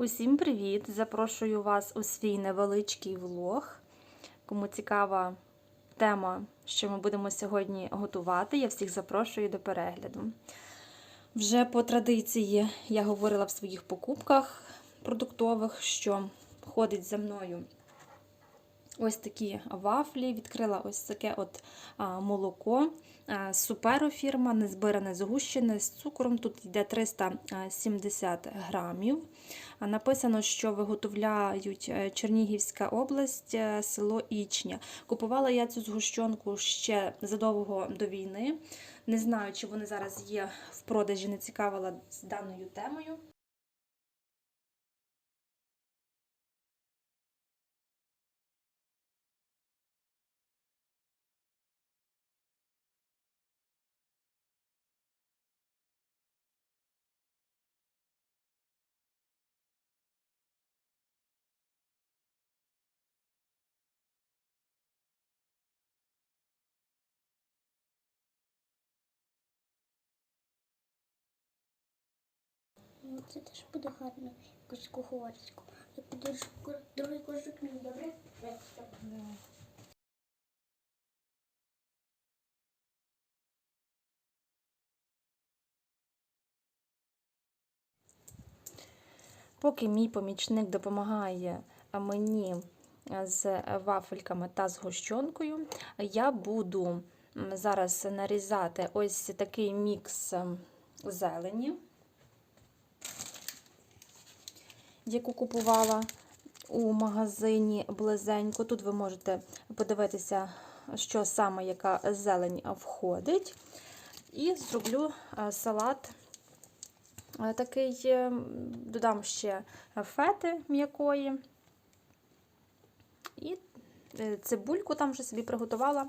Усім привіт! Запрошую вас у свій невеличкий влог. Кому цікава тема, що ми будемо сьогодні готувати, я всіх запрошую до перегляду. Вже по традиції я говорила в своїх покупках продуктових, що ходить за мною ось такі вафлі. Відкрила ось таке от молоко. Суперо фірма, незбиране згущене з цукром. Тут йде 370 грамів. Написано, що виготовляють е, Чернігівська область, е, село Ічня. Купувала я цю згущенку ще задовго до війни. Не знаю, чи вони зараз є в продажі, не цікавила з даною темою. Це теж буде гарно, якусь куховарську. Другий кожух мій, добре? Поки мій помічник допомагає мені з вафельками та з гущонкою, я буду зараз нарізати ось такий мікс зелені, яку купувала у магазині близенько. Тут ви можете подивитися, що саме яка зелень входить. І зроблю салат такий, е, додам ще фети м'якої. І е, цибульку там вже собі приготувала.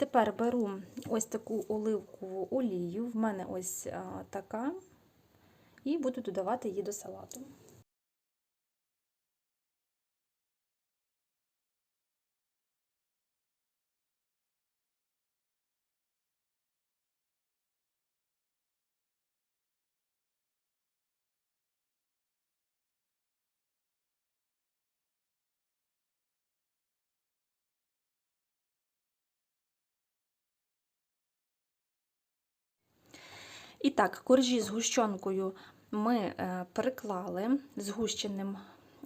Тепер беру ось таку оливкову олію, в мене ось така, і буду додавати її до салату. І так, коржі з гущонкою ми е, переклали згущеним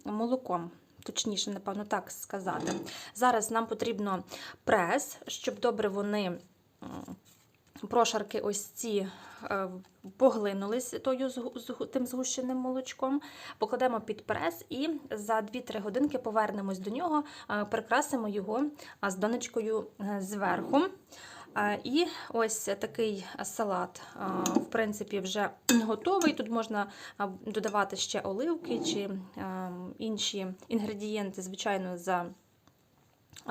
молоком. Точніше, напевно, так сказати. Зараз нам потрібно прес, щоб добре вони прошарки ось ці е, поглинулись тою, тим згущеним молочком. Покладемо під прес і за 2-3 годинки повернемось до нього, е, прикрасимо його з донечкою зверху. І ось такий салат, в принципі, вже готовий. Тут можна додавати ще оливки чи інші інгредієнти, звичайно, за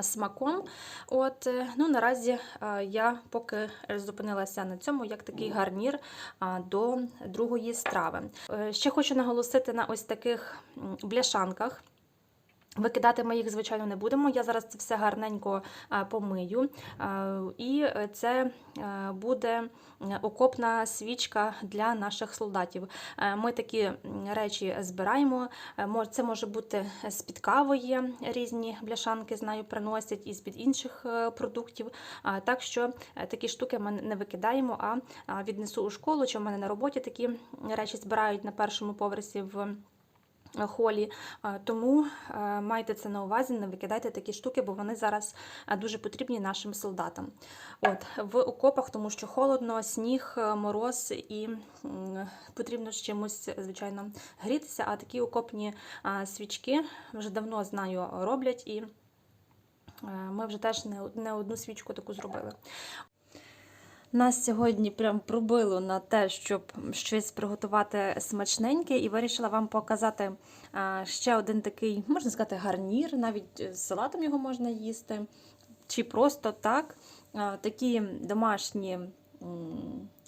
смаком. От, е, ну, наразі я поки зупинилася на цьому як такий гарнір до другої страви. Е, Ще хочу наголосити на ось таких бляшанках. Викидати ми їх, звичайно, не будемо. Я зараз це все гарненько помию. І це е, буде окопна свічка для наших солдатів. Е, Ми такі речі збираємо. Е, Це може бути з-під кави є різні бляшанки, знаю, приносять і з-під інших е, продуктів. Так що е, такі штуки ми не викидаємо, а віднесу у школу, чи в мене на роботі такі речі збирають на першому поверсі в холі. Тому е, майте це на увазі, не викидайте такі штуки, бо вони зараз е, дуже потрібні нашим солдатам. От, в окопах, тому що холодно, сніг, е, мороз і потрібно з чимось, звичайно, грітися. А такі окопні свічки вже давно знаю роблять і. е, Ми вже теж не одну свічку таку зробили. Нас сьогодні прям пробило на те, щоб щось приготувати смачненьке, і вирішила вам показати ще один такий, можна сказати, гарнір, навіть з салатом його можна їсти, чи просто так. Такі домашні,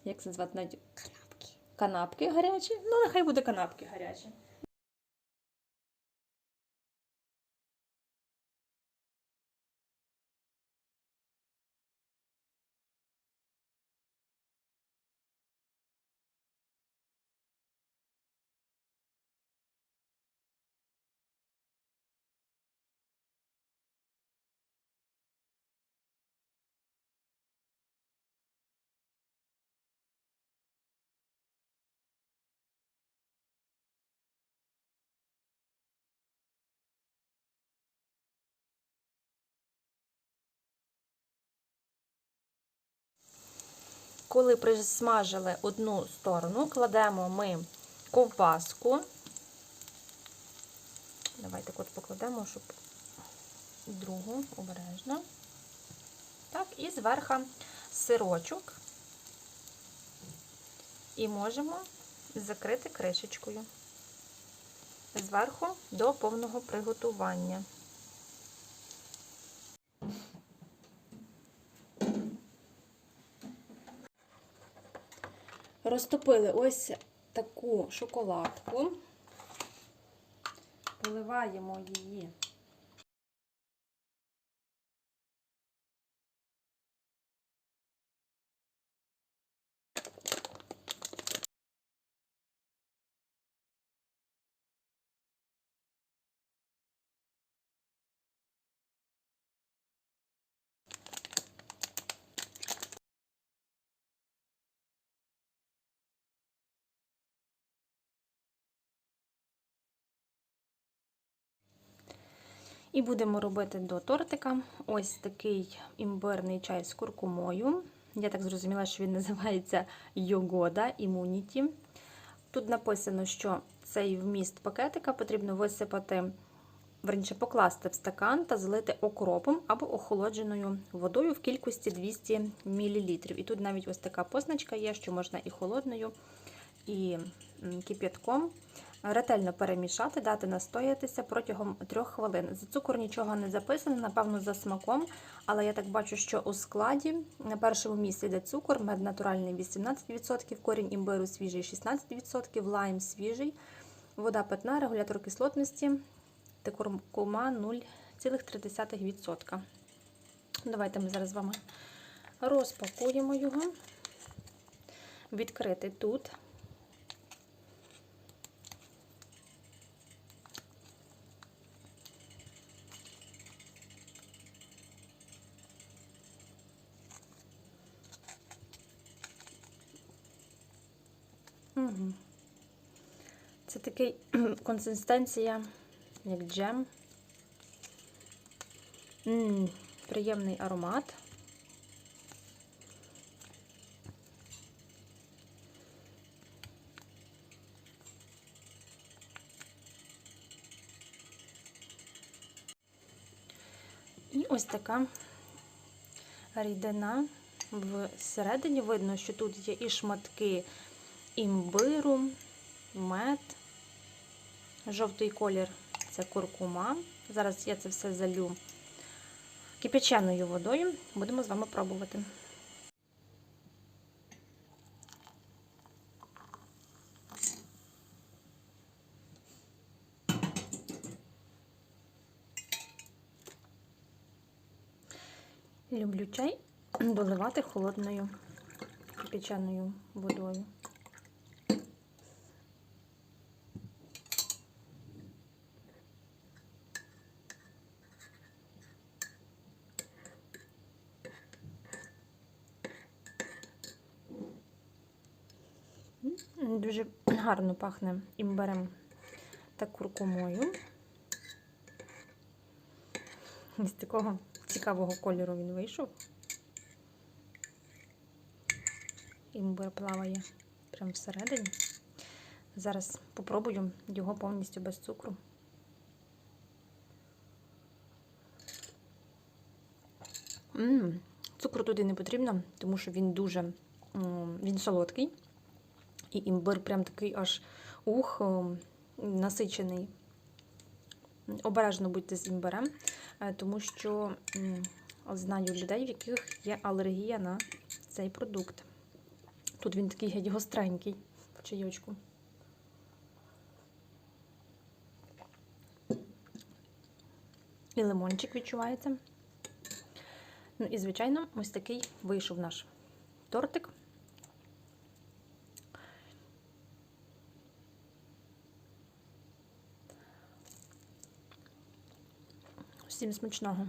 як це звати, навіть Канапки. канапки гарячі. Ну, нехай буде канапки гарячі. Коли присмажили одну сторону, кладемо ми ковбаску. Давайте от покладемо, щоб другу обережно. Так, і зверху сирочок. І можемо закрити кришечкою. Зверху до повного приготування. Розтопили ось таку шоколадку, поливаємо її. І будемо робити до тортика ось такий імбирний чай з куркумою. Я так зрозуміла, що він називається Йогода Immunity. Тут написано, що цей вміст пакетика потрібно висипати, верніше покласти в стакан та залити окропом або охолодженою водою в кількості 200 мл. І тут навіть ось така позначка є, що можна і холодною, і кип'ятком. Ретельно перемішати, дати настоятися протягом 3 хвилин. За цукор нічого не записано, напевно, за смаком, але я так бачу, що у складі на першому місці йде цукор, мед натуральний 18%, корінь імбиру свіжий 16%, лайм свіжий, вода питна, регулятор кислотності та куркума 0,3%. Давайте ми зараз з вами розпакуємо його. Відкрити тут. Це такий консистенція, як джем. приємний аромат. І ось така рідина всередині видно, що тут є і шматки імбиру, мед, жовтий колір це куркума. Зараз я це все залю кипяченою водою. Будемо з вами пробувати. Люблю чай доливати холодною кипяченою водою. М, Дуже гарно пахне імбирем та куркумою. З такого цікавого кольору він вийшов. Імбир плаває прямо всередині. Зараз попробую його повністю без цукру. М, Цукру туди не потрібно, тому що він дуже м, він солодкий. І імбир прям такий аж ух, ем, насичений. Обережно будьте з імбирем, е, тому що знаю людей, в яких є алергія на цей продукт. Тут він такий геть гостренький в чайочку. І лимончик відчувається. Ну і, звичайно, ось такий вийшов наш тортик. Всім смачного!